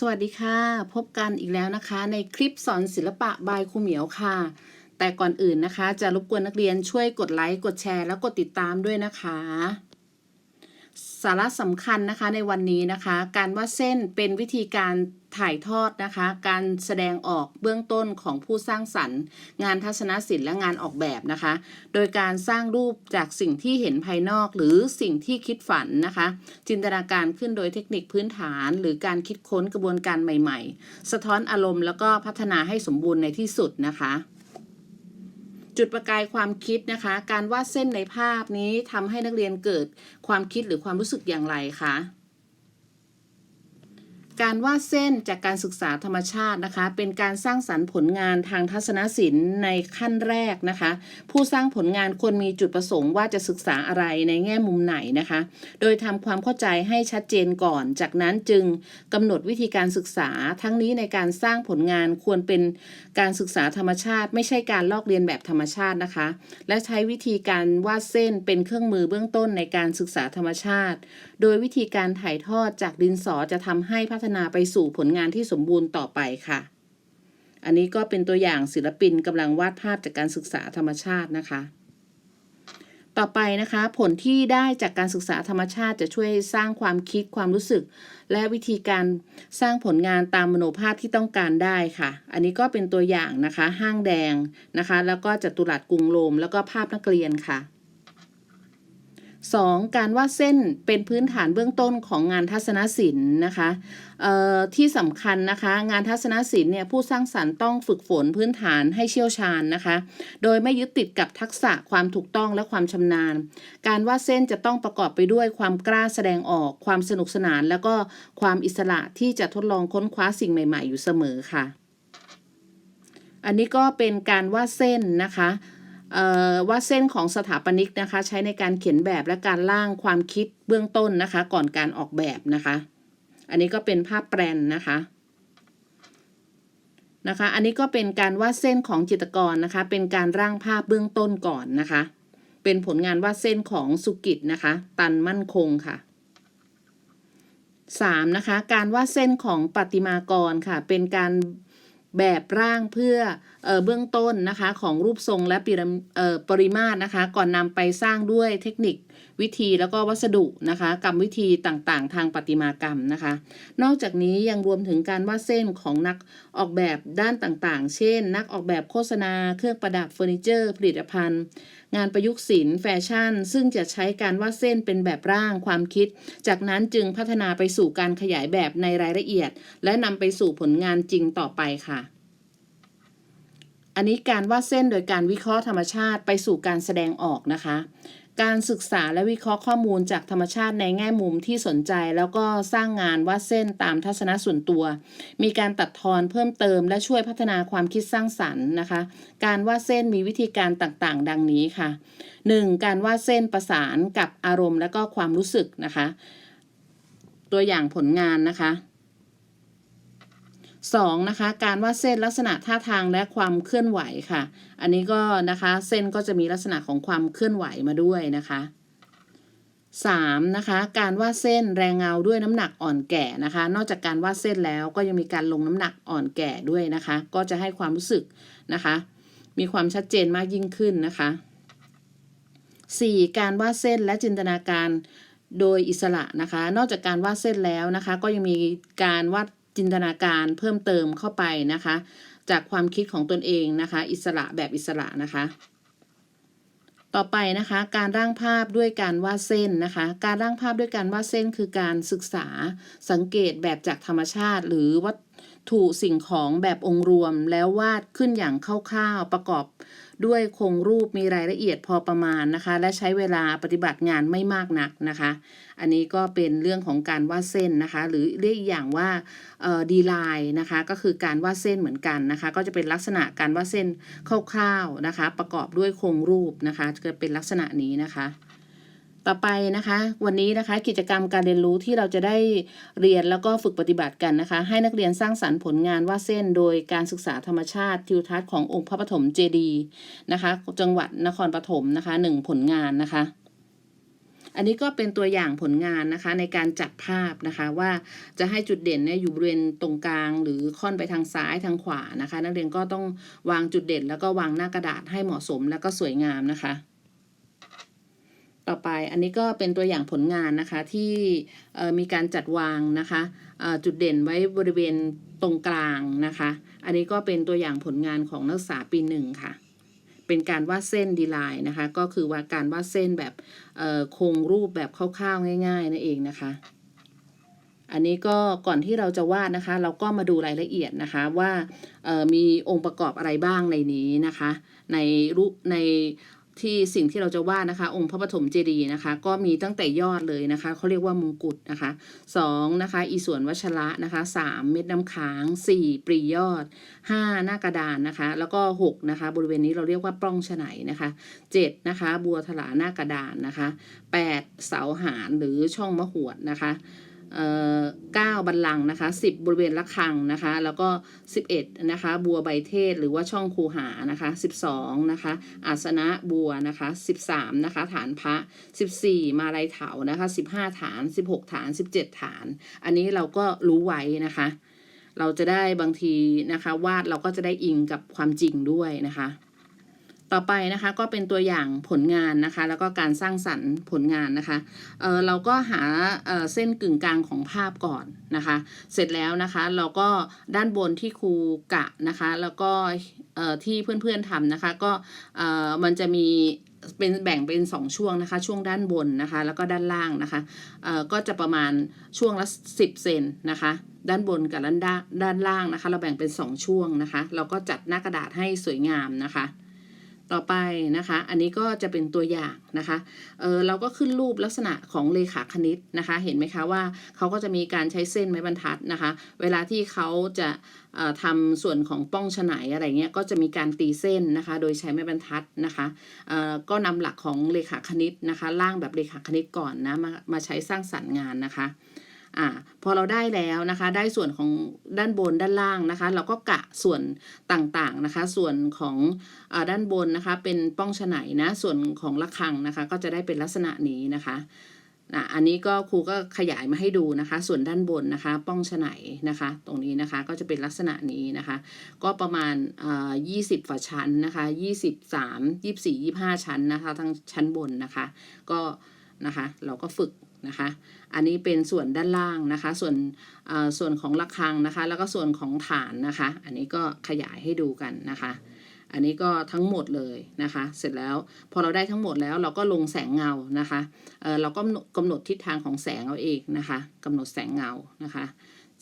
สวัสดีค่ะ พบกันอีกแล้วนะคะ ในคลิปสอนศิลปะบายครูเหมียวค่ะ แต่ก่อนอื่นนะคะ จะรบกวนนักเรียนช่วยกดไลค์กดแชร์ แล้วกดติดตามด้วยนะคะ สาระสำคัญนะคะในวันนี้นะคะ การวาดเส้นเป็นวิธีการถ่ายทอดนะคะ การแสดงออกเบื้องต้นของผู้สร้างสรรค์ งานทัศนศิลป์และงานออกแบบนะคะ โดยการสร้างรูปจากสิ่งที่เห็นภายนอกหรือสิ่งที่คิดฝันนะคะ จินตนาการขึ้นโดยเทคนิคพื้นฐาน หรือการคิดค้นกระบวนการใหม่ ๆ สะท้อนอารมณ์แล้วก็พัฒนาให้สมบูรณ์ในที่สุดนะคะ จุดประกายความคิดนะคะ การวาดเส้นในภาพนี้ทำให้นักเรียนเกิดความคิดหรือความรู้สึกอย่างไรคะ การวาดเส้นจากการศึกษาธรรมชาตินะคะ เป็นการสร้างสรรค์ผลงานทางทัศนศิลป์ในขั้นแรกนะคะ ผู้สร้างผลงานควรมีจุดประสงค์ว่าจะศึกษาอะไรในแง่มุมไหนนะคะ โดยทำความเข้าใจให้ชัดเจนก่อน จากนั้นจึงกำหนดวิธีการศึกษา ทั้งนี้ในการสร้างผลงานควรเป็นการศึกษาธรรมชาติ ไม่ใช่การลอกเลียนแบบธรรมชาตินะคะ และใช้วิธีการวาดเส้นเป็นเครื่องมือเบื้องต้นในการศึกษาธรรมชาติโดยวิธีการถ่ายทอดจากดินสอจะทำให้พัฒนาไปสู่ผลงานที่สมบูรณ์ต่อไปค่ะ อันนี้ก็เป็นตัวอย่างศิลปินกำลังวาดภาพจากการศึกษาธรรมชาตินะคะ ต่อไปนะคะ ผลที่ได้จากการศึกษาธรรมชาติจะช่วยสร้างความคิดความรู้สึก และวิธีการสร้างผลงานตามมโนภาพที่ต้องการได้ค่ะ อันนี้ก็เป็นตัวอย่างนะคะ ห้างแดงนะคะ แล้วก็จัตุรัสกรุงโรมแล้วก็ภาพนักเรียนค่ะ 2. การวาดเส้นเป็นพื้นฐานเบื้องต้นของงานทัศนศิลป์นะคะที่สำคัญนะคะ งานทัศนศิลป์เนี่ยผู้สร้างสรรค์ต้องฝึกฝนพื้นฐานให้เชี่ยวชาญนะคะ โดยไม่ยึดติดกับทักษะความถูกต้องและความชำนาญ การวาดเส้นจะต้องประกอบไปด้วยความกล้าแสดงออกความสนุกสนาน แล้วก็ความอิสระที่จะทดลองค้นคว้าสิ่งใหม่ ๆ อยู่เสมอค่ะ อันนี้ก็เป็นการวาดเส้นนะคะ วาดเส้นของสถาปนิกนะคะ ใช้ในการเขียนแบบและการร่างความคิดเบื้องต้นนะคะ ก่อนการออกแบบนะคะ อันนี้ก็เป็นภาพแปลนนะคะนะคะ อันนี้ก็เป็นการวาดเส้นของจิตรกรนะคะ เป็นการร่างภาพเบื้องต้นก่อนนะคะ เป็นผลงานวาดเส้นของสุกิจนะคะ ตันมั่นคงค่ะ 3. นะคะ การวาดเส้นของประติมากรค่ะ เป็นการ แบบร่างเพื่อเออเบื้องต้นนะคะของรูปทรงและปปริมาตรนะคะ ก่อนนำไปสร้างด้วยเทคนิควิธีแล้วก็วัสดุนะคะกรรมวิธีต่างๆ ทางประติมากรรมนะคะ นอกจากนี้ยังรวมถึงการวาดเส้นของนักออกแบบด้านต่างๆ เช่น นักออกแบบโฆษณา เครื่องประดับเฟอร์นิเจอร์ ผลิตภัณฑ์ งานประยุกต์ศิลป์แฟชั่น ซึ่งจะใช้การวาดเส้นเป็นแบบร่างความคิด จากนั้นจึงพัฒนาไปสู่การขยายแบบในรายละเอียด และนำไปสู่ผลงานจริงต่อไปค่ะอันนี้การวาดเส้นโดยการวิเคราะห์ธรรมชาติไปสู่การแสดงออกนะคะ การศึกษาและวิเคราะห์ข้อมูลจากธรรมชาติในแง่มุมที่สนใจ แล้วก็สร้างงานวาดเส้นตามทัศนส่วนตัว มีการตัดทอนเพิ่มเติมและช่วยพัฒนาความคิดสร้างสรรค์นะคะ การวาดเส้นมีวิธีการต่างๆ ดังนี้ค่ะ 1. การวาดเส้นประสานกับอารมณ์และก็ความรู้สึกนะคะ ตัวอย่างผลงานนะคะ 2. นะคะการวาดเส้นลักษณะท่าทางและความเคลื่อนไหวค่ะ อันนี้ก็นะคะเส้นก็จะมีลักษณะของความเคลื่อนไหวมาด้วยนะคะ 3. นะคะการวาดเส้นแรงเงาด้วยน้ำหนักอ่อนแก่นะคะ นอกจากการวาดเส้นแล้วก็ยังมีการลงน้ำหนักอ่อนแก่ด้วยนะคะ ก็จะให้ความรู้สึกนะคะ มีความชัดเจนมากยิ่งขึ้นนะคะ 4. การวาดเส้นและจินตนาการโดยอิสระนะคะ นอกจากการวาดเส้นแล้วนะคะ ก็ยังมีการวาด จินตนาการเพิ่มเติมเข้าไปนะคะ จากความคิดของตนเองนะคะ อิสระแบบอิสระนะคะ ต่อไปนะคะการร่างภาพด้วยการวาดเส้นนะคะ การร่างภาพด้วยการวาดเส้นคือการศึกษาสังเกตแบบจากธรรมชาติ หรือวัต ถุสิ่งของแบบองค์รวมแล้ววาดขึ้นอย่างคร่าวๆประกอบด้วยโครงรูปมีรายละเอียดพอประมาณนะคะ และใช้เวลาปฏิบัติงานไม่มากนักนะคะ อันนี้ก็เป็นเรื่องของการวาดเส้นนะคะ หรือเรียกอีกอย่างว่าดีไลน์นะคะก็คือการวาดเส้นเหมือนกันนะคะ ก็จะเป็นลักษณะการวาดเส้นคร่าวๆนะคะ ประกอบด้วยโครงรูปนะคะจะเป็นลักษณะนี้นะคะ ต่อไปนะคะ วันนี้นะคะกิจกรรมการเรียนรู้ที่เราจะได้เรียนแล้วก็ฝึกปฏิบัติกันนะคะ ให้นักเรียนสร้างสรรค์ผลงานวาดเส้นโดยการศึกษาธรรมชาติทิวทัศน์ขององค์พระปฐมเจดีนะคะ จังหวัดนครปฐมนะคะหนึ่งผลงานนะคะอันนี้ก็เป็นตัวอย่างผลงานนะคะในการจัดภาพนะคะว่าจะให้จุดเด่นเนี่ยอยู่บริเวณตรงกลาง หรือค่อนไปทางซ้ายทางขวานะคะ นักเรียนก็ต้องวางจุดเด่น แล้วก็วางหน้ากระดาษให้เหมาะสมแล้วก็สวยงามนะคะ ต่อไปอันนี้ก็เป็นตัวอย่างผลงานนะคะที่มีการจัดวางนะคะจุดเด่นไว้บริเวณตรงกลางนะคะ อันนี้ก็เป็นตัวอย่างผลงานของนักศึกษาปีหนึ่งค่ะ เป็นการวาดเส้นดีไลน์นะคะ ก็คือว่าการวาดเส้นแบบโครงรูปแบบคร่าวๆง่าย ๆนั่นเองนะคะอันนี้ก็ก่อนที่เราจะวาดนะคะ เราก็มาดูรายละเอียดนะคะว่ามีองค์ประกอบอะไรบ้างในนี้นะคะ ในรูปใน ที่สิ่งที่เราจะวาดนะคะ องค์พระปฐมเจดีย์นะคะ ก็มีตั้งแต่ยอดเลยนะคะเขาเรียกว่ามงกุฎนะคะสองนะคะอีส่วนวัชระนะคะสามเม็ดน้ำค้างสี่ปรียอดห้าหน้ากระดานนะคะ แล้วก็หกนะคะบริเวณนี้เราเรียกว่าปล้องฉไนนะคะเจ็ดนะคะบัวถลาหน้ากระดานนะคะแปดเสาหารหรือช่องมะหวดนะคะ 9บัลลังนะคะ 10 บริเวณระฆังนะคะ แล้วก็ 11 นะคะ บัวใบเทศหรือว่าช่องคูหานะคะ 12 นะคะ อาสนะบัวนะคะ 13 นะคะ ฐานพระ 14 มาลัยเถานะคะ 15 ฐาน 16 ฐาน 17 ฐาน อันนี้เราก็รู้ไว้นะคะ เราจะได้บางทีนะคะ วาดเราก็จะได้อิงกับความจริงด้วยนะคะ ต่อไปนะคะก็เป็นตัวอย่างผลงานนะคะ แล้วก็การสร้างสรรค์ผลงานนะคะเเราก็หาเเส้นกึ่งกลางของภาพก่อนนะคะ เสร็จแล้วนะคะ เราก็ด้านบนที่ครูกะนะคะ แล้วก็ที่เพื่อนๆทำนะคะก็มันจะมีเป็นแบ่งเป็น 2 ช่วงนะคะ ช่วงด้านบนนะคะ แล้วก็ด้านล่างนะคะก็จะประมาณช่วงละ 10 เซนนะคะ ด้านบนกับด้านด้านด้านล่างนะคะ เราแบ่งเป็น 2 ช่วงนะคะ เราก็จัดหน้ากระดาษให้สวยงามนะคะ ต่อไปนะคะ อันนี้ก็จะเป็นตัวอย่างนะคะเออเราก็ขึ้นรูปลักษณะของเลขาคณิตนะคะ เห็นไหมคะว่าเขาก็จะมีการใช้เส้นไม้บรรทัดนะคะ เวลาที่เขาจะออทำส่วนของป้องฉนายอะไรเงี้ย ก็จะมีการตีเส้นนะคะ โดยใช้ไม้บรรทัดนะคะออก็นำหลักของเลขาคณิตนะคะ ร่างแบบเลขาคณิตก่อนนะ มามาใช้สร้างสรรค์งานนะคะ อ่าพอเราได้แล้วนะคะ ได้ส่วนของด้านบนด้านล่างนะคะ เราก็กะส่วนต่างๆนะคะ ส่วนของอด้านบนนะคะ เป็นป้องฉไนนะ ส่วนของระฆังนะคะ ก็จะได้เป็นลักษณะนี้นะคะอะอันนี้ก็ครูก็ขยายมาให้ดูนะคะ ส่วนด้านบนนะคะ ป้องฉไนนะคะ ตรงนี้นะคะก็จะเป็นลักษณะนี้นะคะ ก็ประมาณอ่า20ฝาชั้นนะคะ23 24 25ชั้นนะคะ ทั้งชั้นบนนะคะ ก็นะคะ เราก็ฝึก นะคะ อันนี้เป็นส่วนด้านล่างนะคะ ส่วนส่วนของระฆังนะคะ แล้วก็ส่วนของฐานนะคะ อันนี้ก็ขยายให้ดูกันนะคะ อันนี้ก็ทั้งหมดเลยนะคะ เสร็จแล้วพอเราได้ทั้งหมดแล้วเราก็ลงแสงเงานะคะเเราก็กำหนดทิศทางของแสงเอาเองนะคะกำหนดแสงเงานะคะ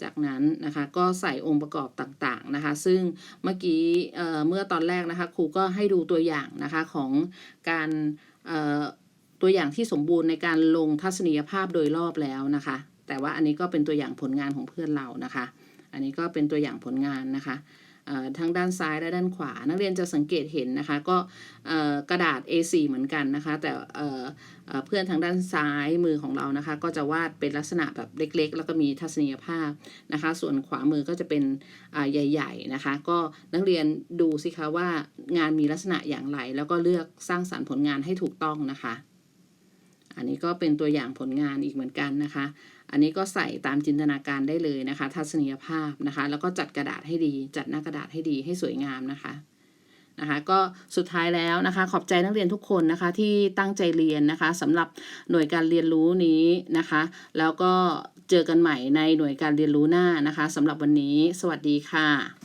จากนั้นนะคะก็ใส่องค์ประกอบต่างๆนะคะ ซึ่งเมื่อกี้เอ่อเมื่อตอนแรกนะคะครูก็ให้ดูตัวอย่างนะคะของการ ตัวอย่างที่สมบูรณ์ในการลงทัศนียภาพโดยรอบแล้วนะคะ แต่ว่าอันนี้ก็เป็นตัวอย่างผลงานของเพื่อนเรานะคะ อันนี้ก็เป็นตัวอย่างผลงานนะคะทั้งด้านซ้ายและด้านขวา นักเรียนจะสังเกตเห็นนะคะ ก็กระดาษ A4 เหมือนกันนะคะ แต่เพื่อนทางด้านซ้ายมือของเรานะคะ ก็จะวาดเป็นลักษณะแบบเล็กๆ แล้วก็มีทัศนียภาพนะคะ ส่วนขวามือก็จะเป็นใหญ่ ๆนะคะ ก็นักเรียนดูสิคะว่างานมีลักษณะอย่างไร แล้วก็เลือกสร้างสรรค์ผลงานให้ถูกต้องนะคะ อันนี้ก็เป็นตัวอย่างผลงานอีกเหมือนกันนะคะ อันนี้ก็ใส่ตามจินตนาการได้เลยนะคะ ทัศนียภาพนะคะ แล้วก็จัดกระดาษให้ดี จัดหน้ากระดาษให้ดีให้สวยงามนะคะนะคะก็สุดท้ายแล้วนะคะ ขอบใจนักเรียนทุกคนนะคะที่ตั้งใจเรียนนะคะสำหรับหน่วยการเรียนรู้นี้นะคะ แล้วก็เจอกันใหม่ในหน่วยการเรียนรู้หน้านะคะสำหรับวันนี้ สวัสดีค่ะ